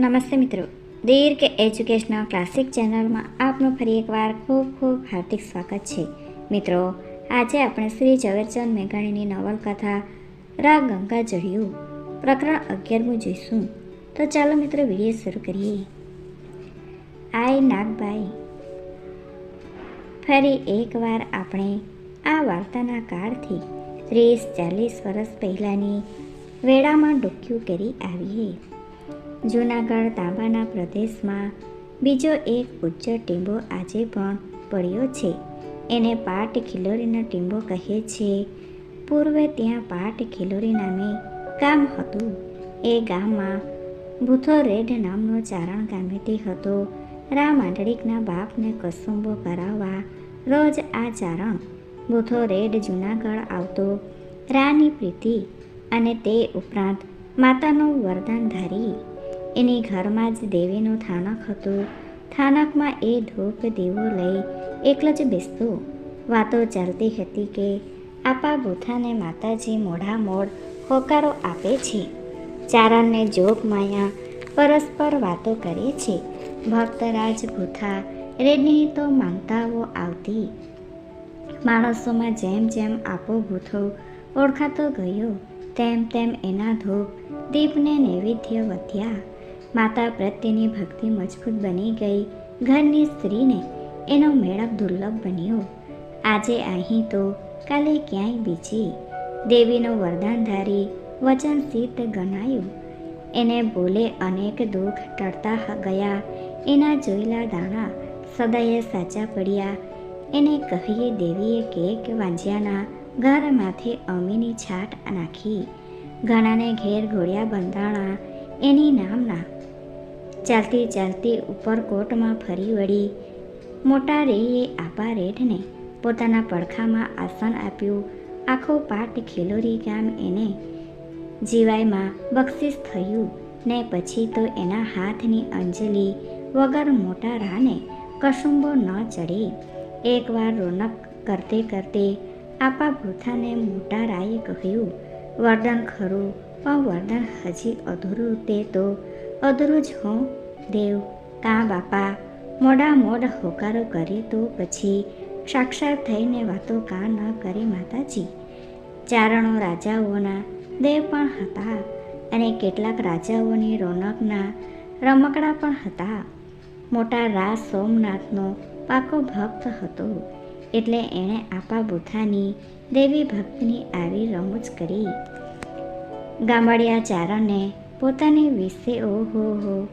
નમસ્તે મિત્રો. દીર્ઘ educational classic ચેનલમાં આપનું ફરી એકવાર ખૂબ ખૂબ હાર્દિક સ્વાગત છે. મિત્રો, આજે આપણે શ્રી ઝવેરચંદ મેઘાણીની નવલકથા રા ગંગા, જળિયું પ્રકરણ અગિયારમું જોઈશું. તો ચાલો મિત્રો વીડિયો શરૂ કરીએ. આય નાગભાઈ. ફરી એકવાર આપણે આ વાર્તાના કાળથી ત્રીસ ચાલીસ વર્ષ પહેલાંની વેળામાં ડોક્યું કરી આવીએ. જૂનાગઢ તાંબાના પ્રદેશમાં બીજો એક ઉચ્ચ ટીંબો આજે પણ પડ્યો છે. એને પાટ ખિલોરીનો ટીંબો કહે છે. પૂર્વે ત્યાં પાટ ખિલોરી નામે ગામ હતું. એ ગામમાં ભૂથો રેડ નામનો ચારણ ગામેતી હતો. રામ આંડળીકના બાપને કસુંબો કરાવવા રોજ આ ચારણ ભૂથો રેડ જૂનાગઢ આવતો રાની પ્રીતિ અને તે ઉપરાંત માતાનું વરદાન ધારી એની ઘરમાં જ દેવીનું થાનક હતું. થાનકમાં એ ધૂપ દીવો લઈ એકલો જ બેસતો. વાતો ચાલતી હતી કે આપા બુથાને માતાજી મોઢા મોડ હોકારો આપે છે. ચારણને જોગ માયા પરસ્પર વાતો કરે છે. ભક્તરાજ ભૂથા રેડની તો માનતાઓ આવતી. માણસોમાં જેમ જેમ આપો ભૂથો ઓળખાતો ગયો, તેમ તેમ એના ધૂપ દીપને નૈવેદ્ય વધ્યા. માતા પ્રત્યેની ભક્તિ મજબૂત બની ગઈ. ઘરની સ્ત્રીને એનો મેળાપ દુર્લભ બન્યો. આજે અહીં તો કાલે ક્યાંય બીજી. દેવીનું વરદાનધારી વચન સિદ્ધ ગણાયું. એને બોલે અનેક દુઃખ ટળતા ગયા. એના જોયેલા દાણા સદાય સાચા પડ્યા. એને કહીએ દેવીએ કેક વાંજ્યાના ઘરમાંથી અમીની છાટ નાખી. ઘણાને ઘેર ઘોડિયા બંધાણા એની નામના ચાલતી ચાલતી ઉપરકોટમાં ફરી વળી. મોટા રેએ આપા રેઠને પોતાના પડખામાં આસન આપ્યું. આખો પાટ ખિલોરી ગામ એને જીવાયમાં બક્ષિસ થયું ને પછી તો એના હાથની અંજલિ વગર મોટા રાને કશુંબો ન ચડે. એકવાર રોનક કરતે કરતે આપા ભૂથાને મોટા રાએ કહ્યું વરદાન ખરું પણ વરદાન હજી અધૂરું તે તો અધૂરું જ હો, દેવ, કાં બાપા મોડા મોડ હોકારો કરે તો પછી સાક્ષાત થઈને વાતો કાં ન કરે માતાજી? ચારણો રાજાઓના દેવ પણ હતા અને કેટલાક રાજાઓની રોનકના રમકડા પણ હતા. મોટા રાજ સોમનાથનો પાકો ભક્ત હતો એટલે એણે આપા બુથાની દેવી ભક્તની આવી રમૂજ કરી. ગામડિયા ચારણને પોતાની વિશે ઓહો હો,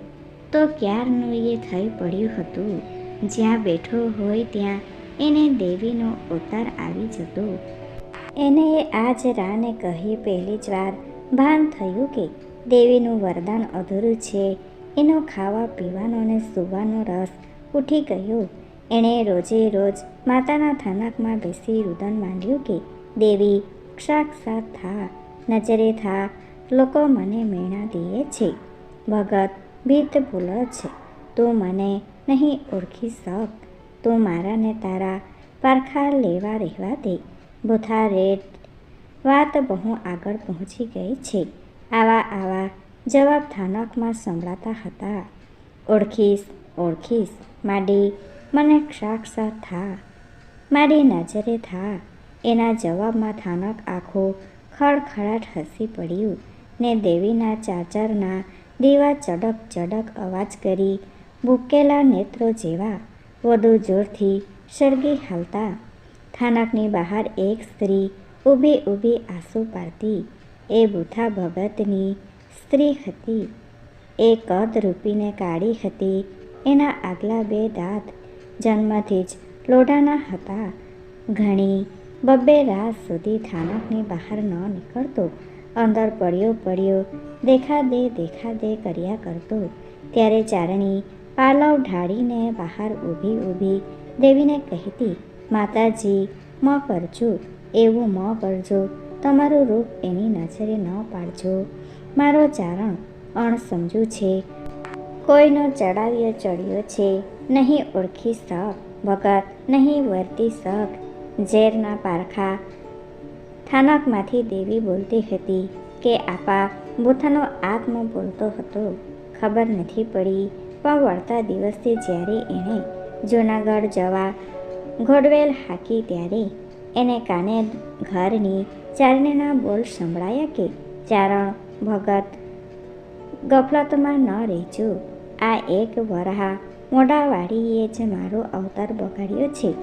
તો ક્યારનું એ થઈ પડ્યું હતું? જ્યાં બેઠો હોય ત્યાં એને દેવીનો અવતાર આવી જતો. એને આજ રાને કહી પહેલી જ વાર, ભાન થયું કે દેવીનું વરદાન અધૂરું છે. એનો ખાવા પીવાનો અને સૂવાનો રસ ઉઠી ગયો. એણે રોજે રોજ માતાના થાનકમાં બેસી રુદન માંડ્યું કે, દેવી સાક્ષાત થા, નજરે થા લોકો મને મેણા દે છે. ભગત ભીત ભૂલ છે. તું મને નહીં ઓળખી શક. તું મારાને તારા પારખા લેવા રહેવા દે. બુથા રેટ વાત બહુ આગળ પહોંચી ગઈ છે. આવા આવા જવાબ થાનકમાં સંભળાતા હતા. ઓળખીશ ઓળખીશ, માડી મને સાક્ષાત થા. મારી નજરે થા. એના જવાબમાં થાનક આખો ખડખડાટ હસી પડ્યું. ને દેવીના ચાચરના દીવા ચડક ચડક અવાજ કરી ભૂકેલા નેત્રો જેવા વધુ જોરથી સળગી હાલતા. થાનકની બહાર એક સ્ત્રી ઊભી ઊભી આંસુ પાડતી. એ બુથા ભગતની સ્ત્રી હતી. એ કદ રૂપીને કાળી હતી. એના આગલા બે દાંત જન્મથી જ લોઢાના હતા. ઘણી બબ્બે રાત સુધી થાનકની બહાર ન નીકળતો. અંદર પડ્યો પડ્યો. દેખા દે દેખા દે કર્યા કરતો. ત્યારે ચારણી પાલવ ઢાળીને બહાર ઊભી ઊભી દેવીને કહેતી, માતાજી, મ કરજો, એવું મ કરજો. તમારું રૂપ એની નજરે ન પાડજો. મારો ચારણ અણસમજુ છે. કોઈનો ચડાવ્યો, ચડ્યો છે. નહીં ઓળખી શક, ભગત, નહીં વર્તી શક. ઝેરના પારખા થાનકમાંથી દેવી બોલતી હતી કે, આપા બુથાનો આત્મા બોલતો હતો. ખબર નથી પડી. પણ વળતા દિવસથી જ્યારે એણે જૂનાગઢ જવા ઘોડવેલ હાકી ત્યારે એને કાને ઘરની ચારણીના બોલ સંભળાયા કે, ચારણ, ભગત, ગફલતમાં ન રહેજો. આ એક વરહા મોઢાવાળીએ જ મારો અવતાર બગાડ્યો છે.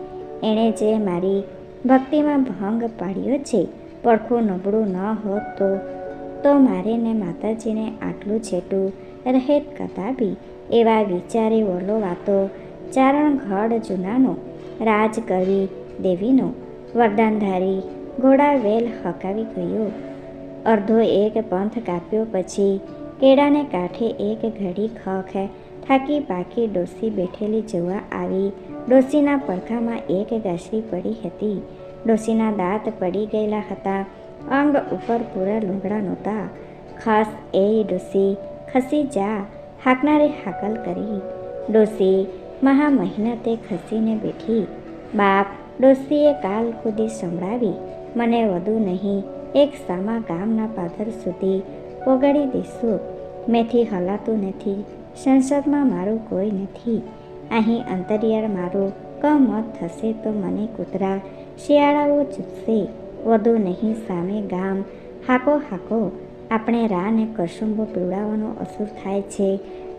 એણે જે મારી ભક્તિમાં ભંગ પાડ્યો છે. પડખું નબળું ન હોત તો મારે ને માતાજીને આટલું છેટું રહેત કતાબી એવા વિચારે વલોવાતો ચારણઘડ જૂનાનો, રાજકવિ દેવીનો, વરદાનધારી ઘોડાવેલ હકાવી ગયો. અડધો એક પંથ કાપ્યો પછી કેળાને કાંઠે એક ઘડી ખખ થાકી પાકી ડોસી બેઠેલી જોવા આવી. ડોસીના પડખામાં એક ગાસરી પડી હતી. ડોસીના દાંત પડી ગયેલા હતા. અંગ ઉપર પૂરા લુંગડા નહોતા. ખાસ એ ડોસી ખસી જા, હાકનારે હાકલ કરી. ડોસી મહા મહેનતે ખસીને બેઠી. બાપ, ડોસીએ કાલ ખુદી સંભળાવી. મને વધુ નહીં. એક સામા ગામના પાદર સુધી પોગાડી દેશું. મેથી હલાતું નથી. સંસદમાં મારું કોઈ નથી. અહીં અંતરિયાળ મારું કમત થશે તો મને કૂતરા શિયાળાઓ ચૂકશે વધુ નહીં, સામે ગામ હાકો હાકો આપણે રાને કસુંબો પીવડાવવાનો અસુર થાય છે.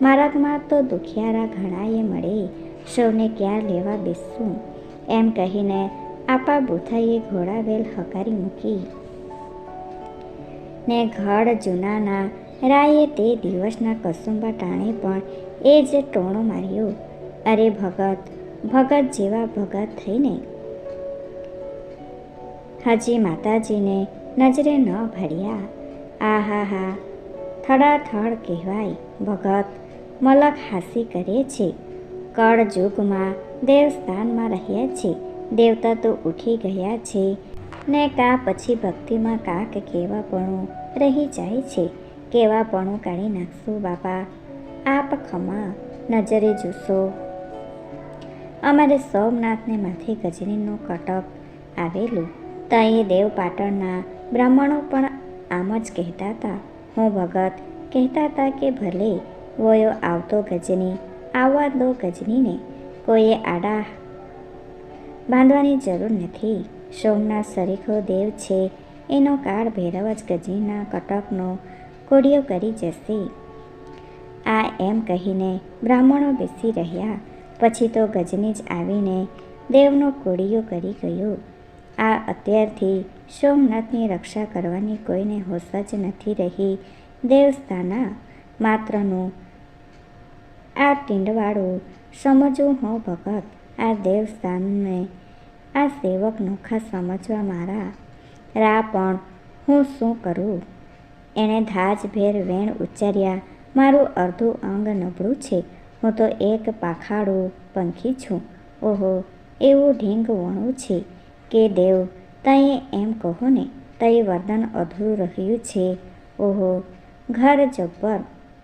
મારાગમાં તો દુખિયારા ઘણાએ મળે, સૌને ક્યાં લેવા બેસશું એમ કહીને આપા બુથાઈએ ઘોડાવેલ હકારી મૂકી. ને ઘડ જૂનાના રાયે તે દિવસના કસુંબા ટાણે પણ એ જ ટોણો માર્યો. અરે ભગત ભગત જેવા ભગત થઈને. હજી માતાજીને નજરે ન ભર્યા. આ હા થડાથડ કહેવાય. ભગત મલક હાસી કરે છે. કળયુગમાં દેવસ્થાનમાં રહ્યા છે. દેવતા તો ઉઠી ગયા છે. ને કા પછી ભક્તિમાં કાક કેવાપણું રહી જાય છે. કેવાપણું કાઢી નાખશું બાપા. આપ ખમા. નજરે જોશો અમારે સોમનાથને માથે ગજનીનું કટક આવેલું. ત્યાં દેવ પાટણના બ્રાહ્મણો પણ આમ જ કહેતા હતા. હું ભગત કહેતા હતા કે ભલે વયો આવતો ગજની આવવા દો ગજનીને કોઈએ આડા બાંધવાની જરૂર નથી. સોમનાથ સરીખો દેવ છે, એનો કાળ ભૈરવ જ ગજનીના કટકનો કોડિયો કરી જશે. આ એમ કહીને બ્રાહ્મણો બેસી રહ્યા. પછી તો ગજની જ આવીને દેવનો કોડિયો કરી ગયો. આ અત્યારથી સોમનાથની રક્ષા કરવાની કોઈને હોશ જ નથી રહી. દેવસ્થાના માત્રનું આ ટીંડવાળું સમજવું હું ભગત. આ દેવસ્થાનને આ સેવક નોખા સમજવા મારા રા પણ હું શું કરું? એણે ધાજભેર વેણ ઉચ્ચાર્યા, મારું અડધું અંગ નબળું છે. હું તો એક પાખાડું પંખી છું. ઓહો, એવું ઢીંગ વણું છે કે દેવ? તય એમ કહો ને તય વરદાન અધૂરું રહ્યું છે. ઓહો, ઘર જબ્બર,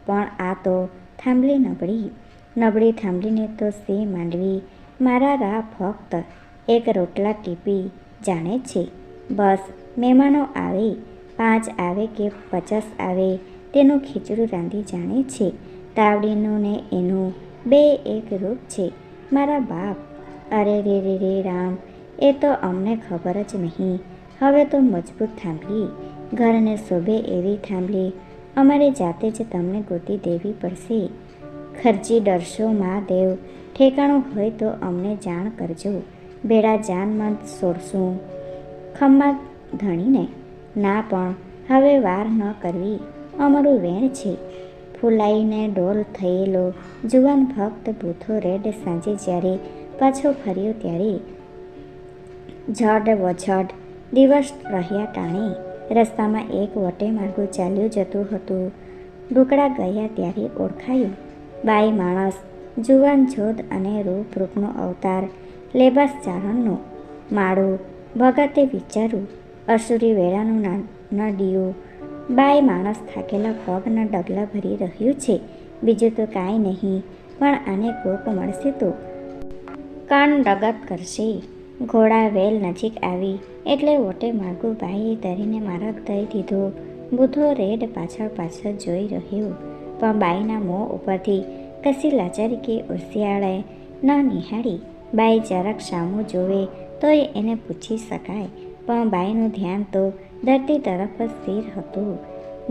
પણ આ તો થાંભલી નબળી. નબળી થાંભલીને તો સે માંડવી. મારા રા ફક્ત એક રોટલા ટીપી જાણે છે. બસ, મહેમાનો આવે, પાંચ આવે કે પચાસ આવે, તેનું ખીચડું રાંધી જાણે છે. તાવડીનું ને એનું બે એક રૂપ છે. મારા બાપ, અરે રે રે રે રામ, એ તો અમને ખબર જ નહીં. હવે તો મજબૂત થાંભલી. ઘરને શોભે એવી થાંભલી. અમારે જાતે જ તમને ગોતી દેવી પડશે. ખર્ચી ડરશો મહાદેવ ઠેકાણું હોય તો અમને જાણ કરજો. બેડા જાનમાં છોડશું ખમ્મા ધણીને, ના પણ, હવે વાર ન કરવી. અમારું વેણ છે. ફૂલાઈને ડોલ થયેલો. જુવાન ભક્ત ભૂથો રેડ સાંજે જ્યારે પાછો ફર્યો ત્યારે ઝડ વઝડ દિવસ રહ્યા ટાણે. રસ્તામાં એક વટે માર્ગો ચાલ્યું જતું હતું. ડુકડા ગયા ત્યારે ઓળખાયું, બાઈ માણસ, જુવાન જોધ અને રૂપ રૂપનો અવતાર, લેબાસ ચારણનો, માળું, ભગતે વિચારું અસુરી વેળાનું નડિયું બાઈ માણસ થાકેલા પગના ડગલા ભરી રહ્યું છે. બીજું તો કાંઈ નહીં, પણ આને કોક મળશે તો. કાન ડગત કરશે. ઘોડા વેલ નજીક આવી, એટલે વોટે માગું ભાઈએ ધરીને મારક દઈ દીધો. બુધો રેડ પાછળ પાછળ જોઈ રહ્યો, પણ બાઈના મોં ઉપરથી કશી લાચારી કે ઉસિયાળે ન નિહાળી. બાઈ જરાક સામું જોવે, તોય એને પૂછી શકાય, પણ બાઈનું ધ્યાન તો ધરતી તરફ જ સ્થિર હતું.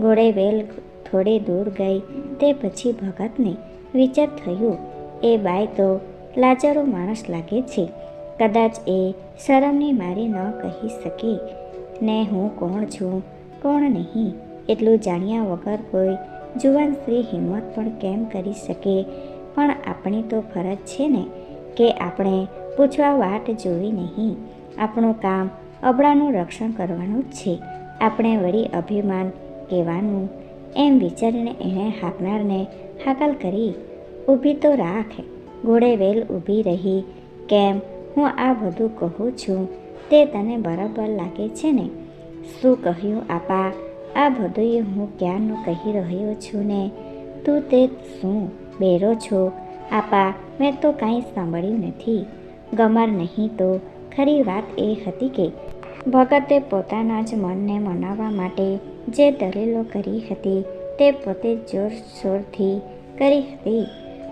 ઘોડે વેલ થોડે દૂર ગઈ. તે પછી ભગતને વિચાર થયું, એ બાય તો લાચારો માણસ લાગે છે. કદાચ એ શરમની મારી ન કહી શકે. ને હું કોણ છું? કોણ નહીં? એટલું જાણ્યા વગર કોઈ જુવાન સ્ત્રી હિંમત પણ કેમ કરી શકે? પણ આપણી તો ફરજ છે ને, કે આપણે પૂછવા વાટ જોવી નહીં. આપણું કામ અબળાનું રક્ષણ કરવાનું છે. આપણે વળી અભિમાન, કહેવાનું, એમ વિચારીને એણે હાકનારને હાકલ કરી. ઊભી તો રાખ ઘોડે વેલ ઊભી રહી. કેમ, હું આ બધું કહું છું, તે તને બરાબર લાગે છે ને? શું કહ્યું આપા? આ બધું હું ક્યારનું કહી રહ્યો છું ને? તું તે શું, બેરો છો? આપા, મેં તો કાંઈ સાંભળ્યું નથી. ગમર નહીં તો, ખરી વાત એ હતી કે ભગતે પોતાના જ મનને મનાવવા માટે જે દલીલો કરી હતી તે પોતે જોરશોરથી કરી હતી.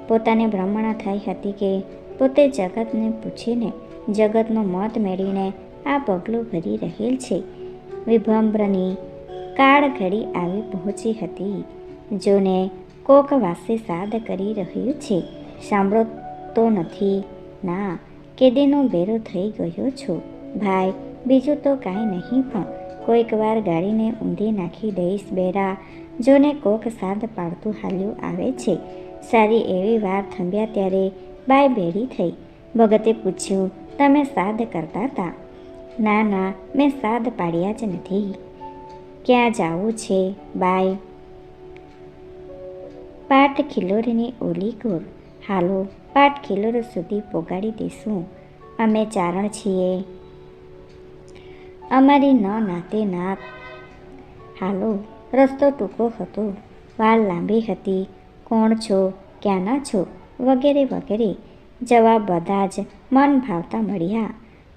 પોતાને ભ્રમણા થઈ હતી કે પોતે જગતને પૂછીને જગતનો મત મેળવીને આ પગલું ભરી રહેલ છે. વિભંબ્રની કાળ ઘડી આવી પહોંચી હતી, જોને કોક વાસે સાદ કરી રહ્યું છે. સાંભળો તો નથી, ના, કેદીનો બેરો થઈ ગયો છો. ભાઈ બીજું તો કાંઈ નહીં પણ કોઈક વાર ગાડીને ઊંધી નાખી દઈશ બેરા. જોને કોક સાંત પાડતું હાલ્યું આવે છે. સારી એવી વાર થંભ્યા ત્યારે બાય બેડી થઈ. ભગતે પૂછ્યું, તમે સાદ કરતા હતા ના ના, મેં સાદ પાડ્યા જ નથી. ક્યાં જાવું છે બાય પાટ ખિલોરની ઓલી કોર હાલો, પાટ ખિલોર સુધી પોગાડી દઈશું અમે ચારણ છીએ. અમારી ન નાતે નાત. હાલો, રસ્તો ટૂંકો હતો. વાળ લાંબી હતી. કોણ છો? ક્યાંના છો? વગેરે વગેરે. જવાબ બધા જ મન ભાવતા મળ્યા.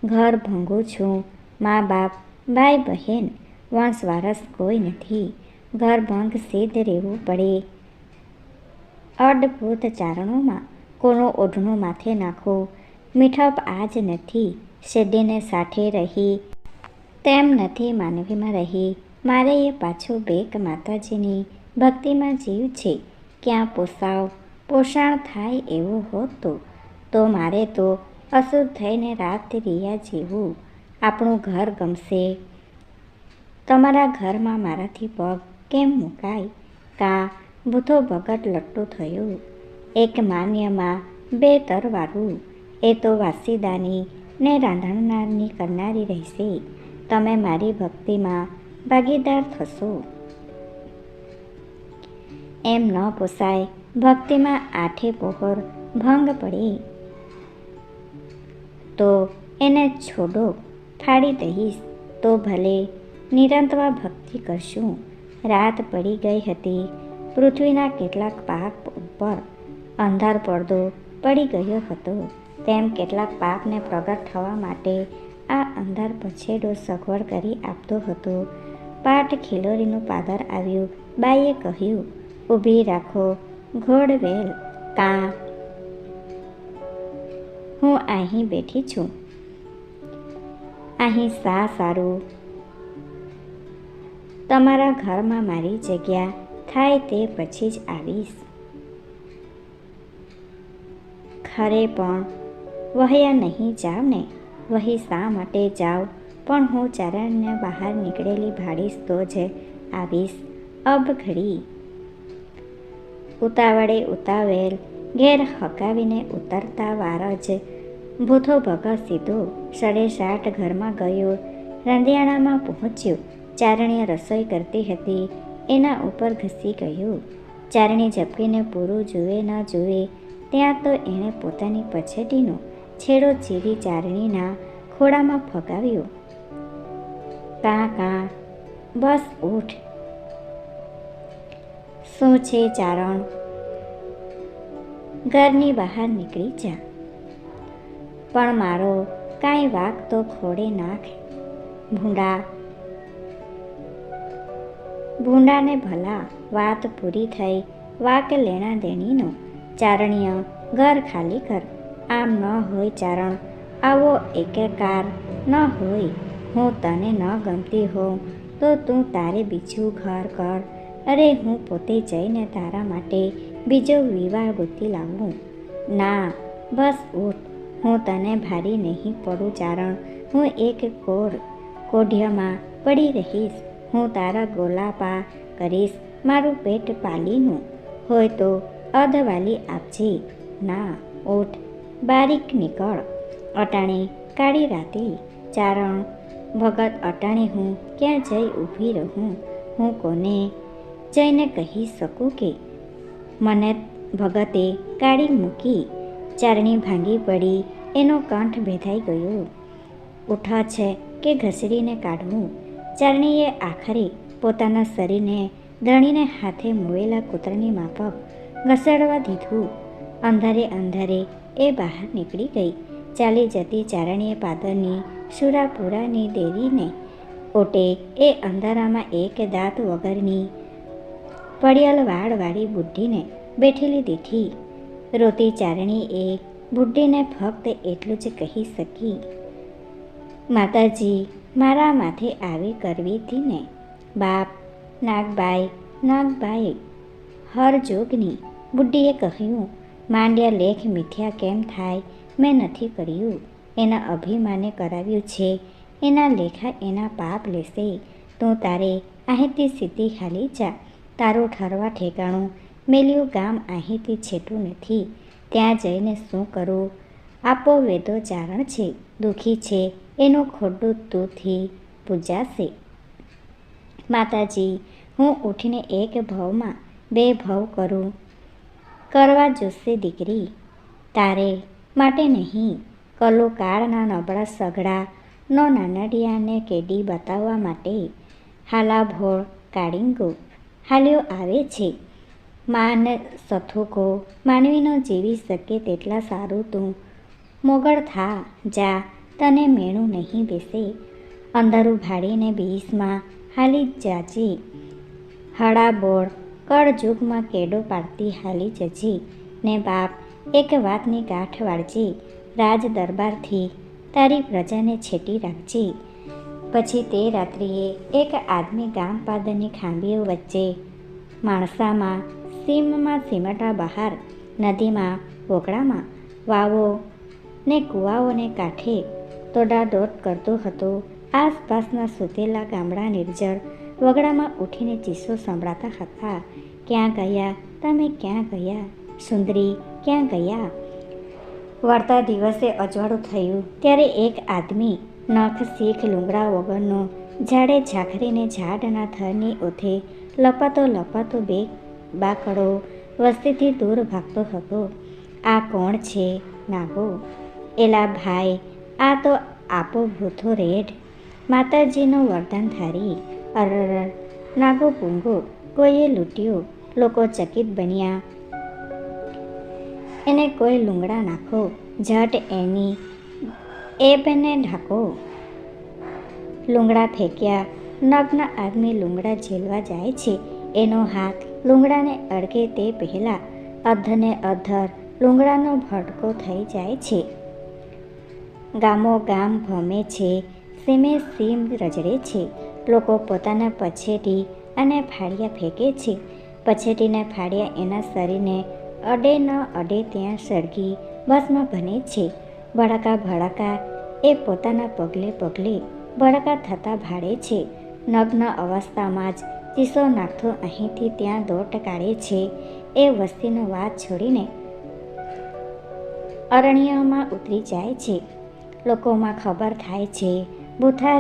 ઘર ભંગું છું. મા બાપ, ભાઈ બહેન વંશ વારસ કોઈ નથી. ઘર ભંગ સિદ્ધ રહેવું પડે. અડભૂત ચારણોમાં કોનો ઓઢણું માથે નાખો. મીઠપ આજ નથી. શેડીને સાથે રહી તેમ નથી માનવીમાં રહી. મારે એ પાછો બેક માતાજીની ભક્તિમાં જીવ છે. ક્યાં પોસાવ? પોષણ થાય એવું હોતું. તો મારે તો અશુદ્ધ થઈને રાત રિયા જેવું. આપણું ઘર ગમશે. તમારા ઘરમાં મારાથી પગ કેમ મુકાય? કા ભૂથો ભગત લટ્ટો થયો? એક માન્યમાં બે તરવાળું એ તો વાસીદાની ને રાંધણનારની કરનારી રહેશે. તમે મારી ભક્તિમાં ભાગીદાર થશો. એમ ન પોસાય, ભક્તિમાં આઠે પહોર ભંગ પડે. તો એને છોડો, ફાડી દઈશ, તો ભલે નિરંતવા ભક્તિ કરશું. રાત પડી ગઈ હતી, પૃથ્વીના કેટલાક પાક ઉપર અંધાર પડદો પડી ગયો હતો. તેમ કેટલાક પાકને પ્રગટ થવા માટે આ અંધાર પછેડો સગવડ કરી આપતો હતો. પાટ ખિલોરીનું પાદર આવ્યું. બાઈએ કહ્યું ઊભી રાખો ઘોડવેલ કા હું અહીં બેઠી છું. અહીં સા સારું? તમારા ઘરમાં મારી જગ્યા. થાય તે પછી જ આવીશ. ખરે પણ, વહ્યા નહીં જાવ ને વહી શા માટે જાવ પણ હું ચારણને બહાર નીકળેલી ભાડીશ તો જ આવીશ. અબ ઘડી. ઉતાવળે ઉતાવેલ, ઘેર હકાવીને ઉતરતા વાર જ ભૂથો ભગત સીધો, સડે સાઠ ઘરમાં ગયો. રંધિયાણામાં પહોંચ્યો. ચારણીએ રસોઈ કરતી હતી. એના ઉપર ઘસી ગયું. ચારણી ઝપકીને પૂરું જુએ ન જુએ, ત્યાં તો એણે પોતાની પછેટીનો છેડો ચીરી ચારણીના ખોળામાં ફગાવ્યો. કાં કાં, બસ ઉઠ. શું છે ચારણ? ઘરની બહાર નીકળી જા. પણ મારો કાંઈ વાક તો ખોડે નાખ. ભૂંડા. ભૂંડાને ભલા વાત પૂરી થઈ વાક લેણા દેણીનો. ચારણીય ઘર ખાલી કર આમ ન હોય ચારણ. આવો એકેકાર. ન હોય. હું તને ન ગમતી હોઉં, તો તું તારે બીજું ઘર કર. અરે, હું પોતે જઈને તારા માટે બીજો વિવાહ ગોતી લાવું. ના, બસ ઉઠ. હું તને ભારી નહીં પડું ચારણ. હું એક કોર કોઢિયામાં પડી રહીશ. હું તારા ગોલાપા કરીશ, મારું પેટ પાલીનું. હોય તો અધવાલી આપજે. ના, ઉઠ. બારીક નીકળ. અટાણે કાળી રાતે ચારણ, ભગત અટાણે હું ક્યાં જઈ ઊભી રહું? હું કોને જઈને કહી શકું કે? મને ભગતે કાળી મૂકી. ચારણી ભાંગી પડી, એનો કંઠ ભેદાઈ ગયો. ઉઠા છે કે ઘસડીને કાઢવું? ચારણીએ આખરે પોતાના શરીરને દણીને હાથે મોયેલા કૂતરાની માફક ઘસડવા દીધું. અંધારે અંધારે એ બહાર નીકળી ગઈ. ચાલી જતી ચારણીએ પાદરની સુરાપુરાની દેવીને ઓટે એ અંધારામાં એક દાંત વગરની પડિયાલ વાળવાળી બુઢીને બેઠેલી દીઠી. રોતી ચારણી એ બુઢીને ફક્ત એટલું જ કહી શકી. માતાજી, મારા માથે આવી કરવી હતી ને બાપ, નાગબાઈ નાગબાઈ હર જોગની બુઢીએ કહ્યું માંડ્યા લેખ મિથ્યા કેમ થાય? મેં નથી કર્યું. એના અભિમાને કરાવ્યું છે. એના લેખા એના પાપ લેશે. તું તારે અહીંથી સીધી ખાલી જા. તારું ઠરવા ઠેકાણું. મેલ્યું ગામ અહીંથી છેટું નથી. ત્યાં જઈને શું કરું? આપો વેદો ચારણ છે. દુઃખી છે. એનું ખોટું તુંથી પૂજાશે. માતાજી, હું ઉઠીને એક ભાવમાં બે ભાવ કરું. કરવા જોશે દીકરી. તારે માટે નહીં કલો કાળના નબળા સઘળા નો નાનડિયાને કેડી બતાવવા માટે હાલા ભોળ કાળિંગો હાલ્યો આવે છે. માન સથોકો માનવીનો જીવી શકે તેટલા સારું તું. મોગળ થા, જા, તને મેણું નહીં બેસે. અંધારું ભાડીને બીસમાં હાલી જાજે. હળા બોળ કળજુગમાં કેડો પાડતી હાલી જજી. ને બાપ, એક વાતની ગાંઠ વાળજી. રાજ દરબારથી તારી પ્રજાને છેટી રાખજે. પછી તે રાત્રિએ એક આદમી ગામ પાદરની ખાંભીઓ વચ્ચે માણસામાં સીમમાં સીમટા બહાર, નદીમાં, વોકળામાં વાવો ને કૂવાઓને કાંઠે દોડાદોડ કરતો હતો. આસપાસના સૂતેલા ગામડા નિર્જળ વગડામાં ઉઠીને ચીસો સંભળાતા હતા. ક્યાં ગયા? તમે ક્યાં ગયા? સુંદરી, ક્યાં ગયા? વળતા દિવસે અજવાળું થયું. ત્યારે એક આદમી નખ શીખ લુંગડા વગરનો ઝાડે ઝાખરીને ઝાડના થરની ઓથે લપાતો લપાતો બે બાકડો વસ્તીથી દૂર ભાગતો હતો. આ કોણ છે? નાગો. એલા ભાઈ, આ તો આપો ભૂથો રેડ માતાજીનું વરદાન ધારી. અરર નાગો પૂંગો કોઈએ લૂંટ્યો? લોકો ચકિત બન્યા. એને કોઈ લુંગડા નાખો, ઝટ એની એબને ઢાંકો. લુંગડા ફેંક્યા. નગ્ન આદમી લુંગડા ઝેલવા જાય છે. એનો હાથ લુંગડાને અડકે તે પહેલાં અધને અધર લુંગડાનો ભટકો થઈ જાય છે. ગામો ગામ ભમે છે. સીમે સીમ રજડે છે. લોકો પોતાના પછેટી અને ફાળિયા ફેંકે છે. પછેટીના ફાળિયા એના શરીરને અડે ન અડે ત્યાં સળગી ભસ્મ બને છે. ભડાકા ભડાકા એ પોતાના પગલે પગલે ભડાકા થતાં ભાડે છે. નગ્ન અવસ્થામાં જ ચીસો નાખતો અહીંથી ત્યાં દોટ કાઢે છે. એ વસ્તીનો વાત છોડીને અરણ્યમાં ઉતરી જાય છે. લોકોમાં ખબર થાય છે બુથા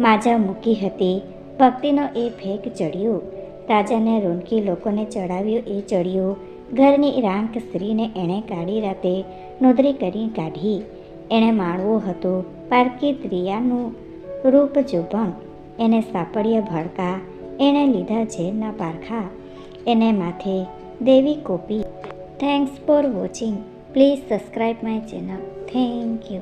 માજા મૂકી હતી. ભક્તિનો એ ભેગ ચડ્યો. રાજાને રોનકી લોકોને ચડાવ્યો એ ચડ્યો. ઘરની રાંક સ્ત્રીને એણે કાઢી રાતે નોંધરી કરી કાઢી. એણે માણવું હતું, પારકી ત્રિયાનું રૂપ જોભણ. એને સાપડ્યા ભડકા, એણે લીધા ઝેરના પારખા. એને માથે દેવી copy. Thanks for watching please subscribe my channel thank you